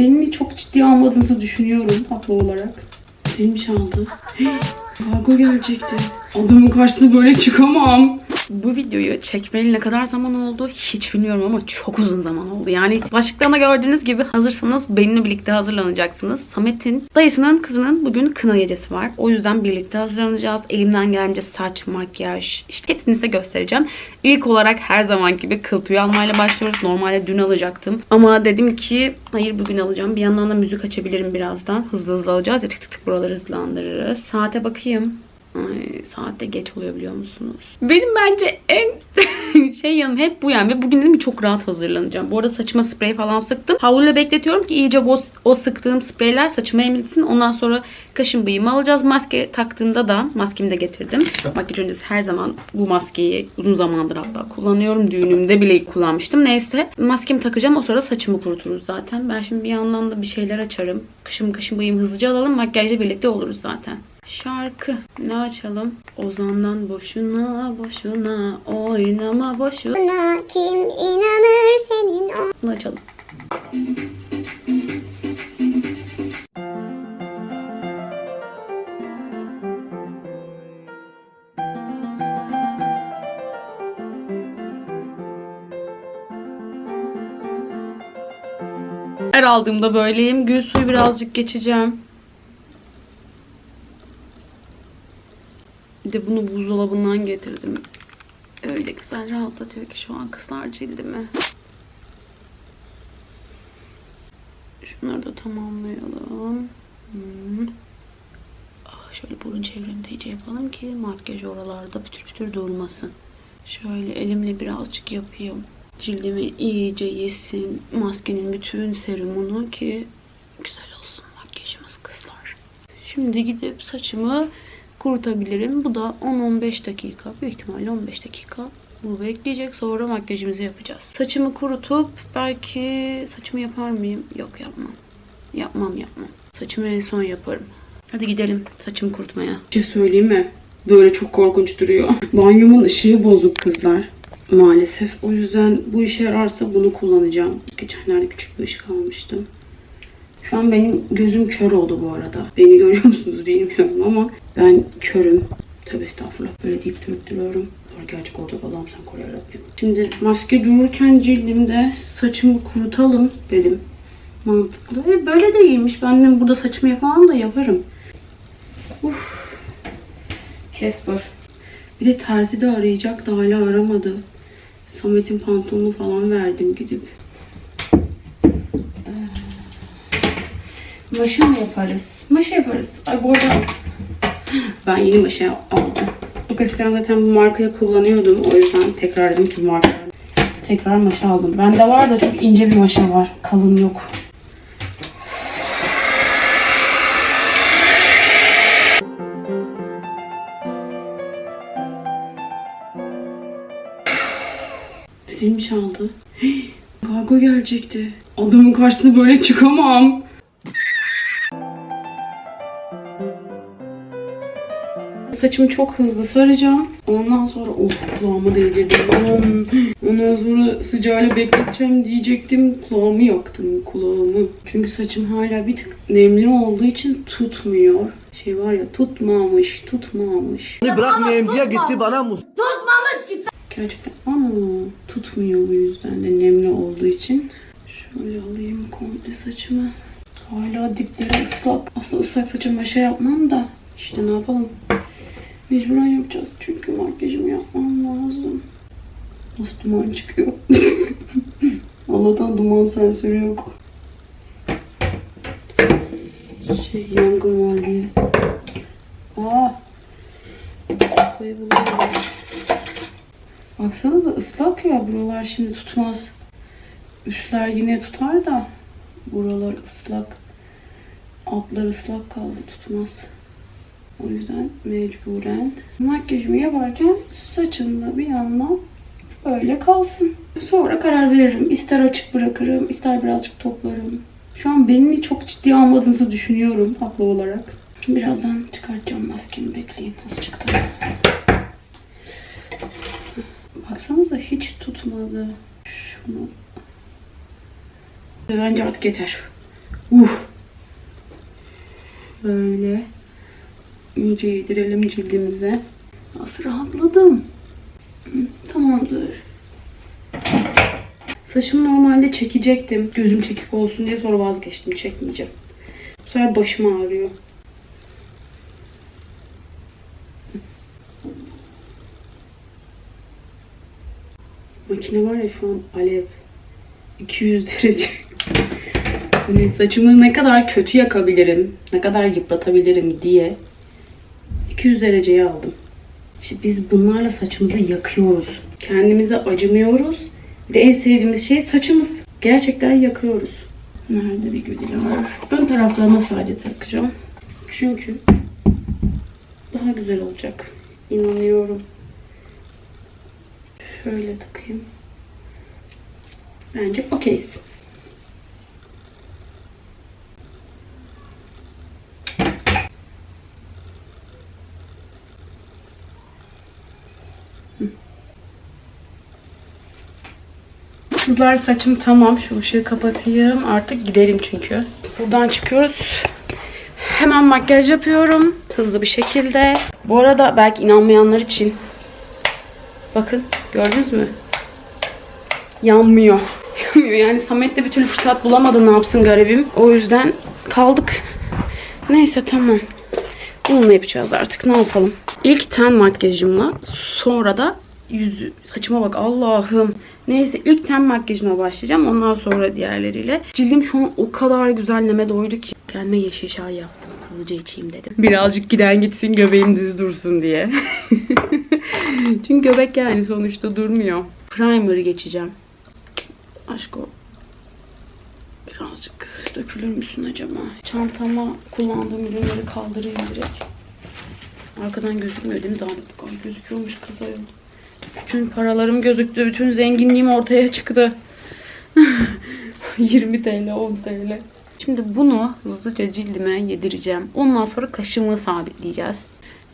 beni çok ciddiye almadığınızı düşünüyorum haklı olarak. Zilmi çaldı. Kargo gelecekti. Adamın karşısına böyle çıkamam. Bu videoyu çekmeli ne kadar zaman oldu hiç bilmiyorum ama çok uzun zaman oldu. Yani başlıklarına gördüğünüz gibi hazırsanız benimle birlikte hazırlanacaksınız. Samet'in dayısının kızının bugün kına gecesi var. O yüzden birlikte hazırlanacağız. Elimden gelince saç, makyaj işte hepsini size göstereceğim. İlk olarak her zaman gibi kıl tüyü almayla başlıyoruz. Normalde dün alacaktım. Ama dedim ki hayır bugün alacağım. Bir yandan da müzik açabilirim birazdan. Hızlı hızlı alacağız ya tık tık tık buraları hızlandırırız. Saate bakayım. Ay saatte geç oluyor biliyor musunuz? Benim bence en şey yanım hep bu yani. Ve bugün dedim çok rahat hazırlanacağım. Bu arada saçıma sprey falan sıktım. Havluyla bekletiyorum ki iyice o, o sıktığım spreyler saçıma emilsin. Ondan sonra kaşın bıyığımı alacağız. Maske taktığımda da maskemi de getirdim. Makyaj öncesi her zaman bu maskeyi uzun zamandır hatta kullanıyorum. Düğünümde bile kullanmıştım. Neyse maskemi takacağım. O sırada saçımı kuruturuz zaten. Ben şimdi bir yandan da bir şeyler açarım. Kışım kaşın bıyığımı hızlıca alalım. Makyajla birlikte oluruz zaten. Şarkı. Ne açalım? Ozan'dan boşuna boşuna oynama boşuna. Kim inanır senin o Bunu açalım. Her aldığımda böyleyim. Gül suyu birazcık geçeceğim. Bir de bunu buzdolabından getirdim. Öyle güzel rahatlatıyor ki şu an kızlar cildimi. Şunları da tamamlayalım. Hmm. Ah, şöyle burun çevreni de iyice yapalım ki makyaj oralarda pütür pütür durmasın. Şöyle elimle birazcık yapayım. Cildimi iyice yesin. Maskenin bütün serumunu ki güzel olsun makyajımız kızlar. Şimdi gidip saçımı kurutabilirim. Bu da 10-15 dakika. Büyük ihtimalle 15 dakika. Bu bekleyecek. Sonra makyajımızı yapacağız. Saçımı kurutup belki saçımı yapar mıyım? Yok yapmam. Yapmam yapmam. Saçımı en son yaparım. Hadi gidelim saçımı kurutmaya. Bir şey söyleyeyim mi? Böyle çok korkunç duruyor. Banyomun ışığı bozuk kızlar. Maalesef. O yüzden bu işe yararsa bunu kullanacağım. Geçenlerde küçük bir ışık almıştım. Şu an benim gözüm kör oldu bu arada. Beni görüyor musunuz bilmiyorum ama ben körüm. Tabi estağfurullah böyle deyip durup duruyorum. Sonra gerçek olacak Allah'ım sen koru yarabbim. Şimdi maske dururken cildimde saçımı kurutalım dedim. Mantıklı. E böyle de iyiymiş. Ben de burada saçımı yapamam da yaparım. Uf. Kesper. Bir de terzi de arayacak da hala aramadı. Samet'in pantolonunu falan verdim gidip. Maşa mı yaparız? Maşa yaparız. Ay bu arada ben yeni maşa aldım. Çok eskiden zaten bu markayı kullanıyordum. O yüzden tekrar dedim ki marka. Tekrar maşa aldım. Bende var da çok ince bir maşa var. Kalın yok. Zilmi çaldı. Kargo gelecekti. Adamın karşısına böyle çıkamam. Saçımı çok hızlı saracağım. Ondan sonra of kulağımı değdirdim. Aman. Ondan sonra sıcağıyla bekleteceğim diyecektim. Kulağımı yaktım kulağımı. Çünkü saçım hala bir tık nemli olduğu için tutmuyor. Şey var ya tutmamış, tutmamış. Beni bırakmayayım diye gitti bana mus. Gerçekten ana tutmuyor bu yüzden de nemli olduğu için. Şöyle alayım komple saçımı. Hala dipleri ıslak. Aslında ıslak saçım maşa yapmam da. işte ne yapalım. Mecburen yapacağız çünkü makyajımı yapmam lazım. Nasıl duman çıkıyor? Allah'tan duman sensörü yok. Şey yangın var diye. Aa! Kayboluyor. Baksanıza ıslak ya buralar şimdi tutmaz. Üstler yine tutar da buralar ıslak. Altlar ıslak kaldı tutmaz. O yüzden mecburen makyajımı yaparken saçımda bir yandan böyle kalsın. Sonra karar veririm. İster açık bırakırım, ister birazcık toplarım. Şu an beni çok ciddiye almadığınızı düşünüyorum haklı olarak. Birazdan çıkartacağım maskemi bekleyin. Nasıl çıktı? Baksanıza hiç tutmadı. Şunu. Bence artık yeter. Uf. Böyle. İyice yedirelim cildimize. Nasıl rahatladım. Tamamdır. Saçımı normalde çekecektim. Gözüm çekik olsun diye sonra vazgeçtim. Çekmeyeceğim. Bu sefer başım ağrıyor. Makine var ya şu an alev. 200 derece. Hani saçımı ne kadar kötü yakabilirim, ne kadar yıpratabilirim diye 200 dereceye aldım. İşte biz bunlarla saçımızı yakıyoruz. Kendimize acımıyoruz. Bir de en sevdiğimiz şey saçımız. Gerçekten yakıyoruz. Nerede bir güdüle var? Ön taraflarına sadece takacağım. Çünkü daha güzel olacak. İnanıyorum. Şöyle takayım. Bence okeyiz. Kızlar saçım tamam. Şu ışığı kapatayım. Artık gidelim çünkü. Buradan çıkıyoruz. Hemen makyaj yapıyorum. Hızlı bir şekilde. Bu arada belki inanmayanlar için. Bakın gördünüz mü? Yanmıyor. Yanmıyor. Yani Samet de bir türlü fırsat bulamadı ne yapsın garibim. O yüzden kaldık. Neyse tamam. Bununla yapacağız artık. Ne yapalım? İlk ten makyajımla sonra da yüzü saçıma bak Allah'ım. Neyse ilk ten makyajına başlayacağım. Ondan sonra diğerleriyle. Cildim şu an o kadar güzel neme doydu ki. Kendime yeşil çay yaptım. Hızlıca içeyim dedim. Birazcık giden gitsin göbeğim düz dursun diye. Çünkü göbek yani sonuçta durmuyor. Primer'ı geçeceğim. Aşk o. Birazcık dökülür müsün acaba? Çantama kullandığım ürünleri kaldırayım direkt. Arkadan gözükmüyor değil mi? Daha da gözüküyormuş kız ayol. Bütün paralarım gözüktü. Bütün zenginliğim ortaya çıktı. 20 TL, 10 TL. Şimdi bunu hızlıca cildime yedireceğim. Ondan sonra kaşımı sabitleyeceğiz.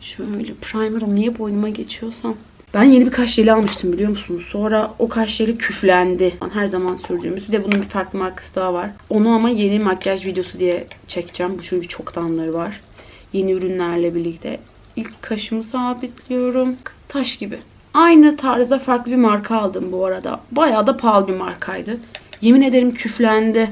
Şöyle primer'ım niye boynuma geçiyorsam. Ben yeni bir kaş jeli almıştım biliyor musunuz? Sonra o kaş jeli küflendi. Her zaman sürdüğümüz. Bir de bunun bir farklı markası daha var. Onu ama yeni makyaj videosu diye çekeceğim. Bu çünkü çoktanları var. Yeni ürünlerle birlikte. İlk kaşımı sabitliyorum. Taş gibi. Aynı tarzda farklı bir marka aldım bu arada. Bayağı da pahalı bir markaydı. Yemin ederim küflendi.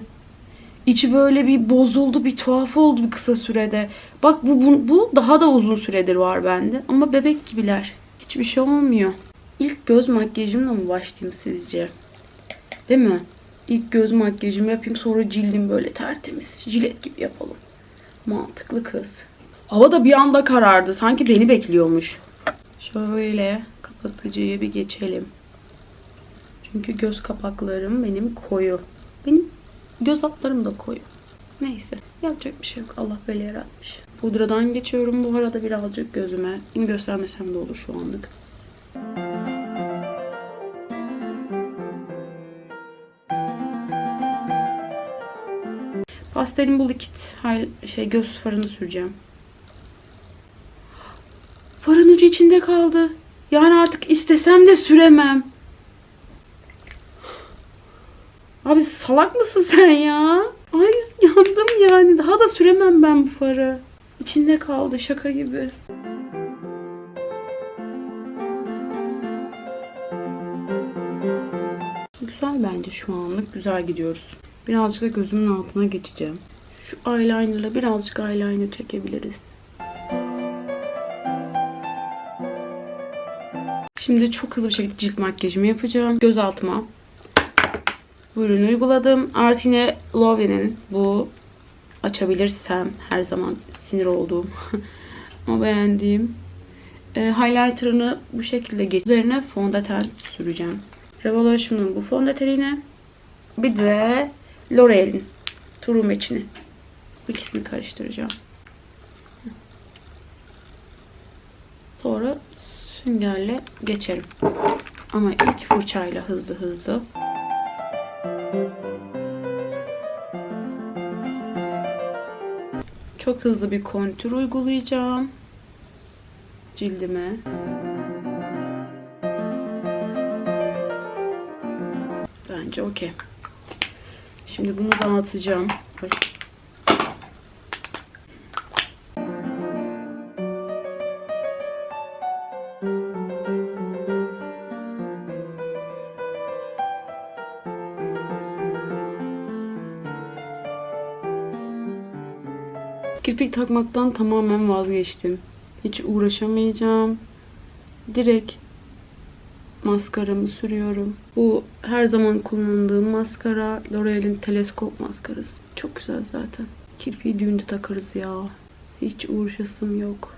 İçi böyle bir bozuldu, bir tuhaf oldu bir kısa sürede. Bak bu, bu, bu daha da uzun süredir var bende. Ama bebek gibiler. Hiçbir şey olmuyor. İlk göz makyajımla mı başlayayım sizce? Değil mi? İlk göz makyajımı yapayım sonra cildim böyle tertemiz. Jilet gibi yapalım. Mantıklı kız. Hava da bir anda karardı. Sanki beni bekliyormuş. Şöyle kapatıcıyı bir geçelim. Çünkü göz kapaklarım benim koyu. Benim göz altlarım da koyu. Neyse. Yapacak bir şey yok. Allah böyle yaratmış. Pudradan geçiyorum bu arada birazcık gözüme. Göstermesem de olur şu anlık. Pastelin bu likit şey göz farını süreceğim. Farın ucu içinde kaldı. Yani artık istesem de süremem. Abi salak mısın sen ya? Ay yandım yani. Daha da süremem ben bu farı. İçinde kaldı şaka gibi. Güzel bence şu anlık. Güzel gidiyoruz. Birazcık da gözümün altına geçeceğim. Şu eyelinerla birazcık eyeliner çekebiliriz. Şimdi çok hızlı bir şekilde cilt makyajımı yapacağım. Göz altıma bu ürünü uyguladım. Artı yine Lovely'nin bu açabilirsem her zaman sinir olduğum ama beğendiğim e, highlighter'ını bu şekilde geç. Üzerine fondöten süreceğim. Revolution'un bu fondötenini bir de L'Oreal'in True Match'ini. İkisini karıştıracağım. Sonra süngerle geçerim. Ama ilk fırçayla hızlı hızlı. Çok hızlı bir kontür uygulayacağım cildime. Bence okey. Şimdi bunu dağıtacağım. Ay, Kirpik takmaktan tamamen vazgeçtim. Hiç uğraşamayacağım. Direkt maskaramı sürüyorum. Bu her zaman kullandığım maskara. L'Oreal'in teleskop maskarası. Çok güzel zaten. Kirpiği düğünde takarız ya. Hiç uğraşasım yok.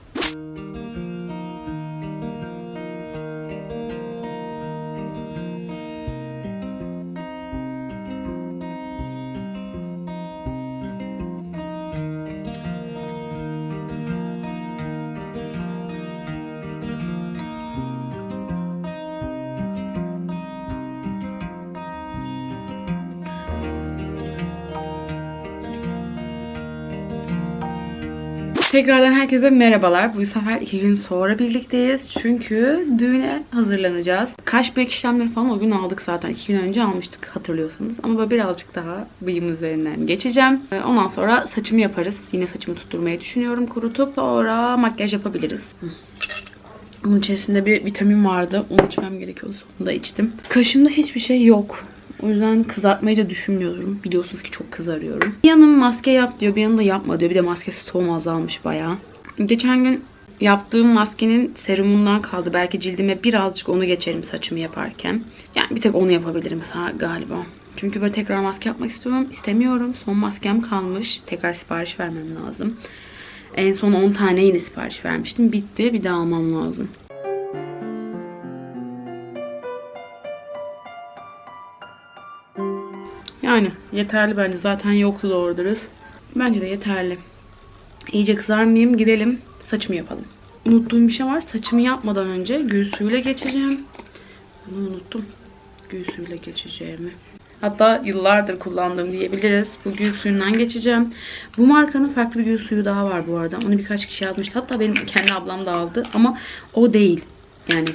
Tekrardan herkese merhabalar. Bu sefer iki gün sonra birlikteyiz. Çünkü düğüne hazırlanacağız. Kaş bek işlemleri falan o gün aldık zaten. iki gün önce almıştık hatırlıyorsanız. Ama böyle birazcık daha bıyım üzerinden geçeceğim. Ee, Ondan sonra saçımı yaparız. Yine saçımı tutturmayı düşünüyorum kurutup. Sonra makyaj yapabiliriz. Bunun içerisinde bir vitamin vardı. Onu içmem gerekiyordu. Onu da içtim. Kaşımda hiçbir şey yok. O yüzden kızartmayı da düşünmüyorum. Biliyorsunuz ki çok kızarıyorum. Bir yanım maske yap diyor, bir yanım da yapma diyor. Bir de maskesi stoğum azalmış bayağı. Geçen gün yaptığım maskenin serumundan kaldı. Belki cildime birazcık onu geçerim saçımı yaparken. Yani bir tek onu yapabilirim galiba. Çünkü böyle tekrar maske yapmak istiyorum. istemiyorum. Son maskem kalmış. Tekrar sipariş vermem lazım. En son 10 tane yine sipariş vermiştim. Bitti. Bir daha almam lazım. Yani yeterli bence. Zaten yoktu doğru. Bence de yeterli. İyice kızarmayayım. Gidelim. Saçımı yapalım. Unuttuğum bir şey var. Saçımı yapmadan önce gül suyuyla geçeceğim. Bunu unuttum. Gül suyuyla geçeceğimi. Hatta yıllardır kullandığım diyebiliriz. Bu gül suyundan geçeceğim. Bu markanın farklı bir gül suyu daha var bu arada. Onu birkaç kişi almıştı. Hatta benim kendi ablam da aldı. Ama o değil. Yani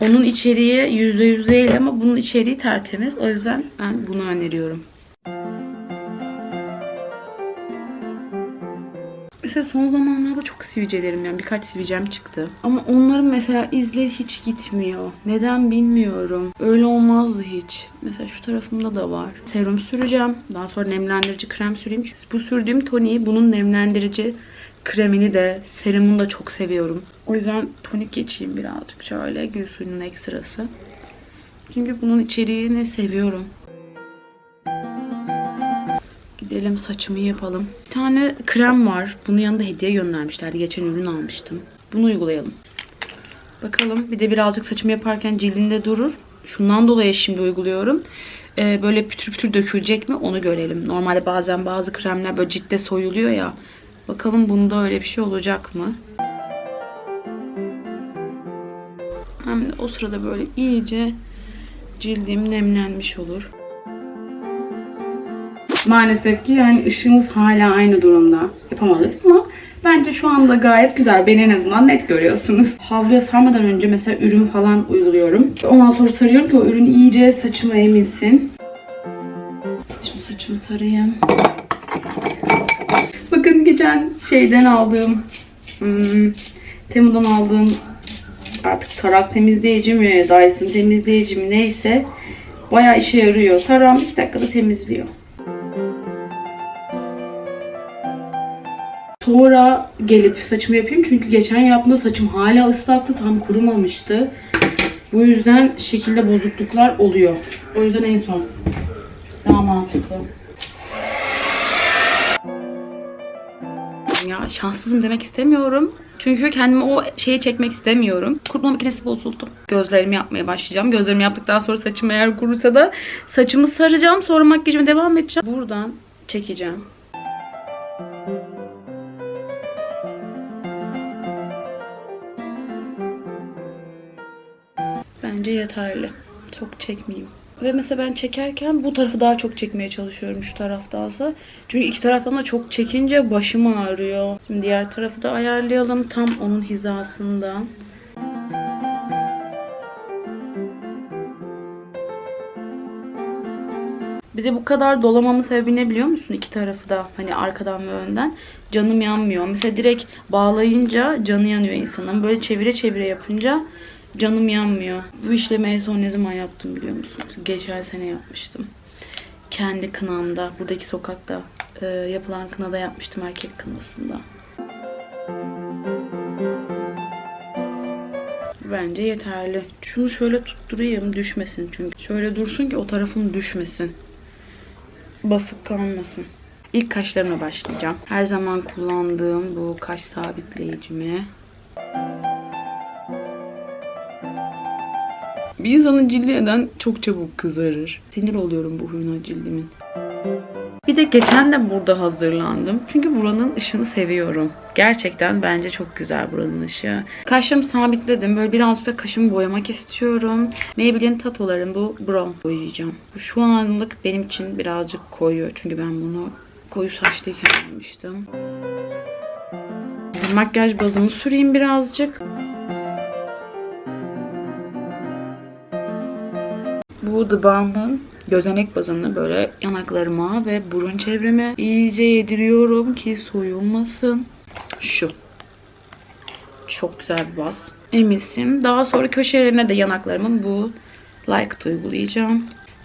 onun içeriği %100 değil ama bunun içeriği tertemiz. O yüzden ben bunu öneriyorum. Mesela son zamanlarda çok sivilcelerim yani birkaç sivilcem çıktı. Ama onların mesela izleri hiç gitmiyor. Neden bilmiyorum. Öyle olmazdı hiç. Mesela şu tarafımda da var. Serum süreceğim. Daha sonra nemlendirici krem süreyim. Bu sürdüğüm toniği bunun nemlendirici kremini de serumunu da çok seviyorum. O yüzden tonik geçeyim birazcık şöyle gül suyunun ekstrası. Çünkü bunun içeriğini seviyorum. Gidelim saçımı yapalım. Bir tane krem var. Bunun yanında hediye göndermişlerdi. Geçen ürün almıştım. Bunu uygulayalım. Bakalım. Bir de birazcık saçımı yaparken cildinde durur. Şundan dolayı şimdi uyguluyorum. Ee, böyle pütür pütür dökülecek mi onu görelim. Normalde bazen bazı kremler böyle ciltte soyuluyor ya. Bakalım bunda öyle bir şey olacak mı? Hem de o sırada böyle iyice cildim nemlenmiş olur. Maalesef ki yani ışığımız hala aynı durumda. Yapamadık ama bence şu anda gayet güzel. Beni en azından net görüyorsunuz. Havluya sarmadan önce mesela ürün falan uyguluyorum. Ondan sonra sarıyorum ki o ürün iyice saçıma emilsin. Şimdi saçımı tarayayım. Bakın geçen şeyden aldığım hmm, Temu'dan aldığım artık tarak temizleyici mi, Dyson temizleyici mi neyse bayağı işe yarıyor. Tarağım 2 dakikada temizliyor. Sonra gelip saçımı yapayım. Çünkü geçen yaptığımda saçım hala ıslaktı. Tam kurumamıştı. Bu yüzden şekilde bozukluklar oluyor. O yüzden en son. Daha mantıklı. Ya şanssızım demek istemiyorum. Çünkü kendimi o şeyi çekmek istemiyorum. Kurutma makinesi bozuldu. Gözlerimi yapmaya başlayacağım. Gözlerimi yaptıktan sonra saçım eğer kurursa da saçımı saracağım. Sonra makyajıma devam edeceğim. Buradan çekeceğim. Bence yeterli. Çok çekmeyeyim. Ve mesela ben çekerken bu tarafı daha çok çekmeye çalışıyorum şu taraftansa. Çünkü iki taraftan da çok çekince başım ağrıyor. Şimdi diğer tarafı da ayarlayalım tam onun hizasında. Bir de bu kadar dolamamın sebebi ne biliyor musun? İki tarafı da hani arkadan ve önden. Canım yanmıyor. Mesela direkt bağlayınca canı yanıyor insanın. Böyle çevire çevire yapınca canım yanmıyor. Bu işlemi en son ne zaman yaptım biliyor musunuz? Geçen sene yapmıştım. Kendi kınamda, buradaki sokakta e, yapılan kınada yapmıştım erkek kınasında. Bence yeterli. Şunu şöyle tutturayım düşmesin çünkü. Şöyle dursun ki o tarafım düşmesin. Basıp kalmasın. İlk kaşlarımla başlayacağım. Her zaman kullandığım bu kaş sabitleyicimi. Bir insanın cildi neden çok çabuk kızarır. Sinir oluyorum bu huyuna cildimin. Bir de geçen de burada hazırlandım. Çünkü buranın ışığını seviyorum. Gerçekten bence çok güzel buranın ışığı. Kaşlarımı sabitledim. Böyle birazcık da kaşımı boyamak istiyorum. Maybelline Tato'ların bu brow boyayacağım. Bu Şu anlık benim için birazcık koyu. Çünkü ben bunu koyu saçlıyken almıştım. Makyaj bazını süreyim birazcık. Bu The Balm'ın gözenek bazını böyle yanaklarıma ve burun çevreme iyice yediriyorum ki soyulmasın. Şu. Çok güzel bir baz. Emisim. Daha sonra köşelerine de yanaklarımın bu Like uygulayacağım.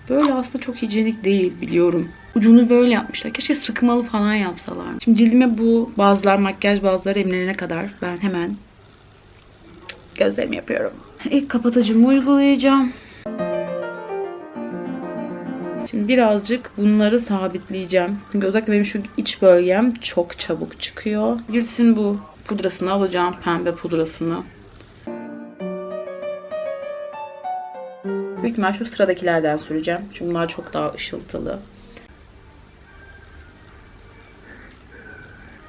Böyle aslında çok hijyenik değil biliyorum. Ucunu böyle yapmışlar. Keşke sıkmalı falan yapsalar. Şimdi cildime bu bazlar, makyaj bazları emlenene kadar ben hemen gözlerimi yapıyorum. İlk kapatıcımı uygulayacağım. Şimdi birazcık bunları sabitleyeceğim. Çünkü özellikle benim şu iç bölgem çok çabuk çıkıyor. Gülsün bu pudrasını alacağım. Pembe pudrasını. Büyük ihtimal şu sıradakilerden süreceğim. Çünkü bunlar çok daha ışıltılı.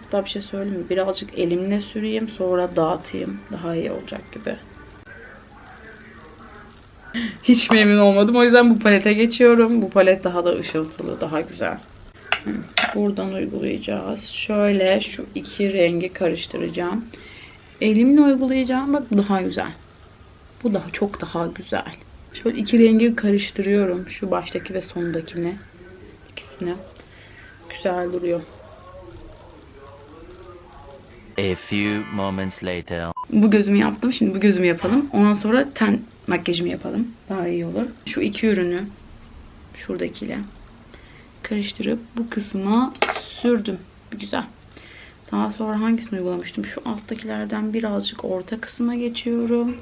Hatta bir şey söyleyeyim mi? Birazcık elimle süreyim sonra dağıtayım. Daha iyi olacak gibi. Hiç memnun olmadım. O yüzden bu palete geçiyorum. Bu palet daha da ışıltılı, daha güzel. Buradan uygulayacağız. Şöyle şu iki rengi karıştıracağım. Elimle uygulayacağım. Bak bu daha güzel. Bu daha çok daha güzel. Şöyle iki rengi karıştırıyorum. Şu baştaki ve sondakini. İkisini. Güzel duruyor. A few moments later. Bu gözümü yaptım. Şimdi bu gözümü yapalım. Ondan sonra ten makyajımı yapalım. Daha iyi olur. Şu iki ürünü şuradakiyle karıştırıp bu kısma sürdüm. Güzel. Daha sonra hangisini uygulamıştım? Şu alttakilerden birazcık orta kısma geçiyorum.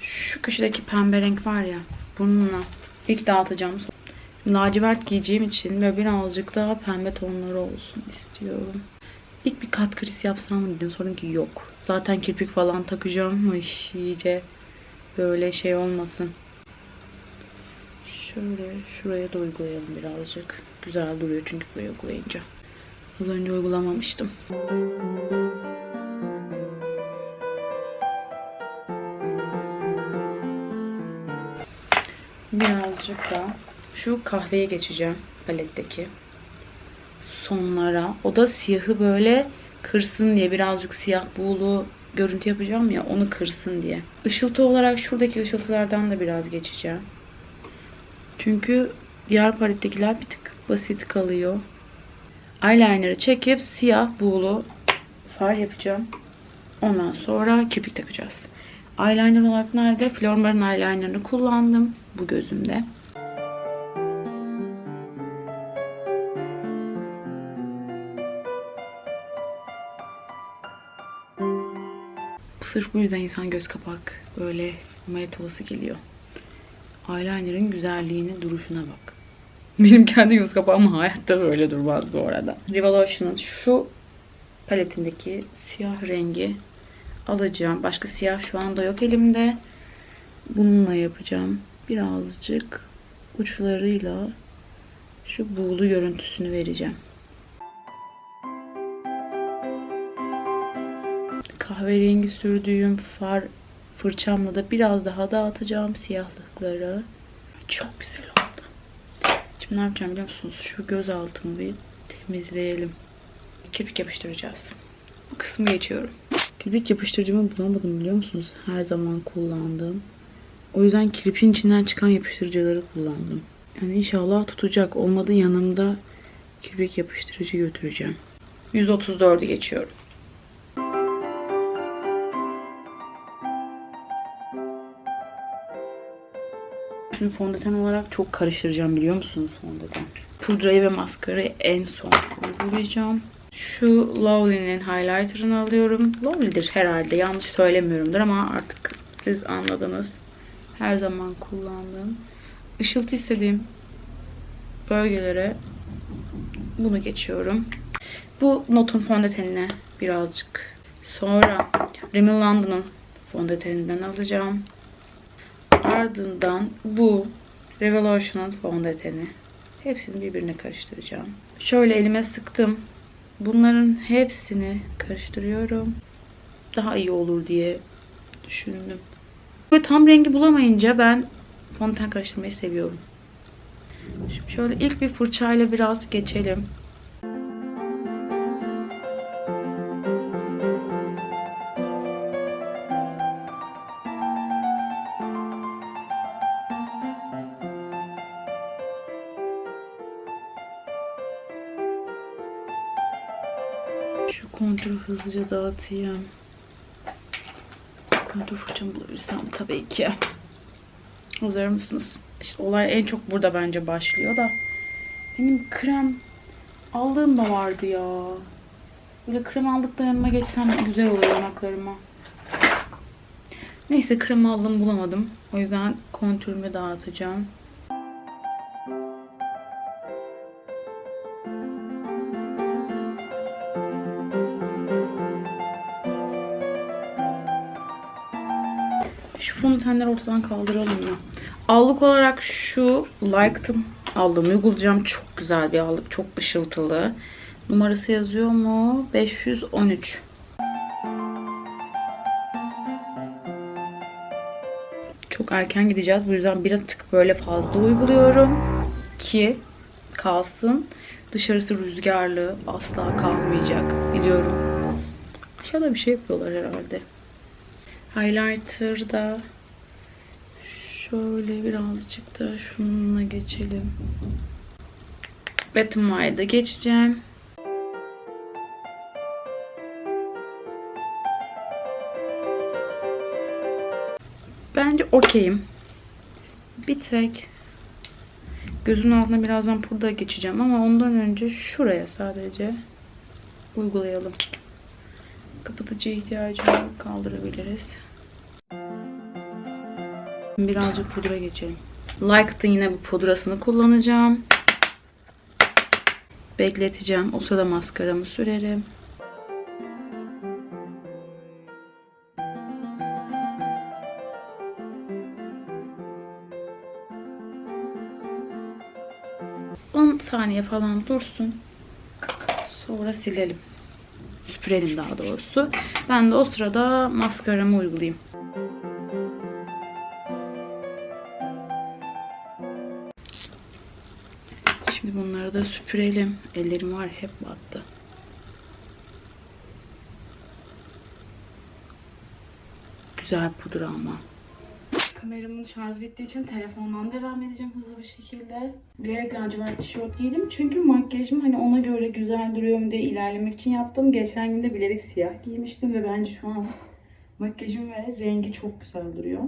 Şu köşedeki pembe renk var ya. Bununla ilk dağıtacağım. Lacivert giyeceğim için ve birazcık daha pembe tonları olsun istiyorum. İlk bir kat kriz yapsam mı dedim. Sonra ki yok. Zaten kirpik falan takacağım. Ay, iyice böyle şey olmasın. Şöyle şuraya da uygulayalım birazcık. Güzel duruyor çünkü buraya uygulayınca. Az önce uygulamamıştım. Birazcık da şu kahveye geçeceğim paletteki sonlara. O da siyahı böyle kırsın diye birazcık siyah buğulu görüntü yapacağım ya onu kırsın diye. Işıltı olarak şuradaki ışıltılardan da biraz geçeceğim. Çünkü diğer palettekiler bir tık basit kalıyor. Eyeliner'ı çekip siyah buğulu far yapacağım. Ondan sonra kirpik takacağız. Eyeliner olarak nerede? Flormar'ın eyeliner'ını kullandım bu gözümde. Sırf bu yüzden insan göz kapak böyle ameliyat olası geliyor. Eyeliner'ın güzelliğine, duruşuna bak. Benim kendi göz kapağım hayatta böyle durmaz bu arada. Revolution'ın şu paletindeki siyah rengi alacağım. Başka siyah şu anda yok elimde. Bununla yapacağım. Birazcık uçlarıyla şu buğulu görüntüsünü vereceğim. Kahverengi sürdüğüm far fırçamla da biraz daha dağıtacağım siyahlıkları. Çok güzel oldu. Şimdi ne yapacağım biliyor musunuz? Şu göz altını bir temizleyelim. Kirpik yapıştıracağız. Bu kısmı geçiyorum. Kirpik yapıştırıcımı bulamadım biliyor musunuz? Her zaman kullandığım. O yüzden kirpin içinden çıkan yapıştırıcıları kullandım. Yani inşallah tutacak. Olmadı yanımda kirpik yapıştırıcı götüreceğim. 134'ü geçiyorum. Şimdi fondöten olarak çok karıştıracağım biliyor musunuz fondöten? pudrayı ve maskarayı en son uygulayacağım. Şu Lovely'nin highlighter'ını alıyorum. Lovely'dir herhalde. Yanlış söylemiyorumdur ama artık siz anladınız. Her zaman kullandığım. Işıltı istediğim bölgelere bunu geçiyorum. Bu Notun fondötenine birazcık. Sonra Rimmel London'ın fondöteninden alacağım. Ardından bu Revolution'un fondöteni. Hepsini birbirine karıştıracağım. Şöyle elime sıktım. Bunların hepsini karıştırıyorum. Daha iyi olur diye düşündüm. Böyle tam rengi bulamayınca ben fondöten karıştırmayı seviyorum. Şimdi şöyle ilk bir fırçayla biraz geçelim. Şu konturu hızlıca dağıtayım. Kontur fırçamı bulabilirsem tabii ki. Hazır mısınız? İşte olay en çok burada bence başlıyor da. Benim krem aldığım da vardı ya. Böyle krem aldıkta yanıma geçsem güzel olur yanaklarıma. Neyse krem aldım bulamadım. O yüzden kontürümü dağıtacağım. Fondötenleri ortadan kaldıralım ya. Allık olarak şu Like'tım aldım. Uygulayacağım. Çok güzel bir allık. Çok ışıltılı. Numarası yazıyor mu? 513. Çok erken gideceğiz. Bu yüzden bir tık böyle fazla uyguluyorum. Ki kalsın. Dışarısı rüzgarlı. Asla kalmayacak. Biliyorum. Aşağıda bir şey yapıyorlar herhalde. Highlighter'da şöyle birazcık da şununla geçelim. Wet n Wild'a geçeceğim. Bence okeyim. Bir tek gözün altına birazdan pudra geçeceğim ama ondan önce şuraya sadece uygulayalım. Kapatıcı ihtiyacını kaldırabiliriz. Birazcık pudra geçelim. Like'ın yine bu pudrasını kullanacağım. Bekleteceğim. O sırada maskaramı sürerim. Saniye falan dursun. Sonra silelim. Süpürelim daha doğrusu. Ben de o sırada maskaramı uygulayayım. Süpürelim. Ellerim var hep battı. Güzel pudra ama. Kameramın şarj bittiği için telefondan devam edeceğim hızlı bir şekilde. Bilerek lacivert tişört giydim. Çünkü makyajım hani ona göre güzel duruyor mu diye ilerlemek için yaptım. Geçen gün de bilerek siyah giymiştim ve bence şu an makyajım ve rengi çok güzel duruyor.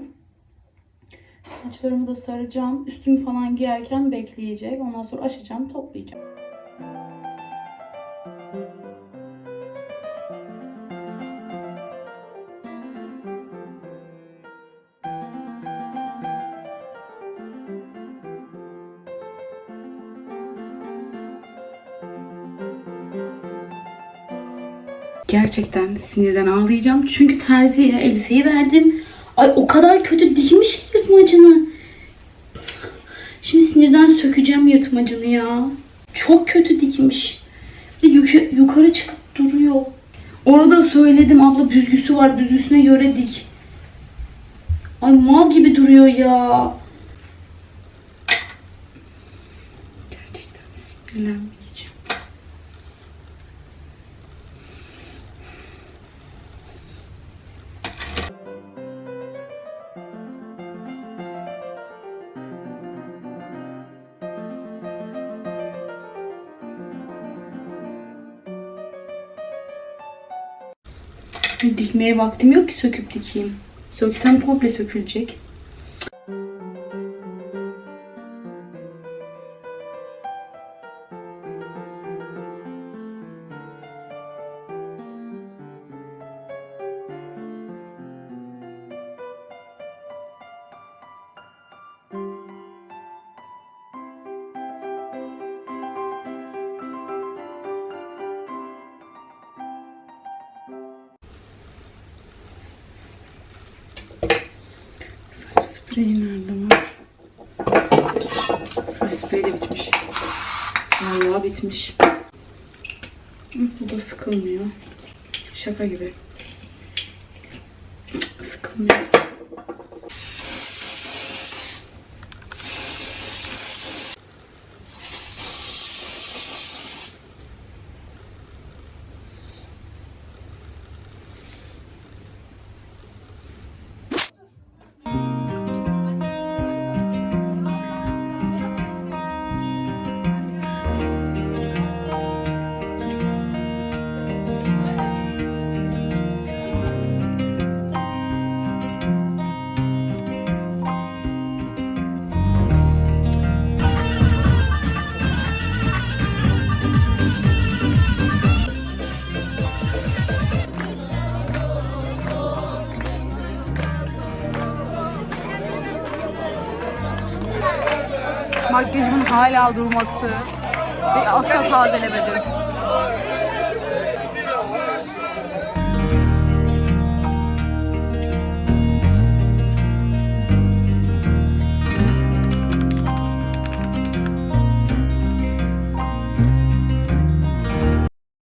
Saçlarımı da saracağım. Üstümü falan giyerken bekleyecek. Ondan sonra açacağım, toplayacağım. Gerçekten sinirden ağlayacağım. Çünkü terziye elbiseyi verdim. Ay o kadar kötü dikmiş ki yırtmacını. Şimdi sinirden sökeceğim yırtmacını ya. Çok kötü dikmiş. Yuk- yukarı çıkıp duruyor. Orada söyledim abla büzgüsü var büzgüsüne göre dik. Ay mal gibi duruyor ya. Gerçekten sinirlenmeyeceğim. Dikmeye vaktim yok ki söküp dikeyim. Söksem komple sökülecek. Spreyi nerede var? Saç spreyi de bitmiş. Vallahi bitmiş. Bu da sıkılmıyor. Şaka gibi. Hala durması ve asla tazelemedim.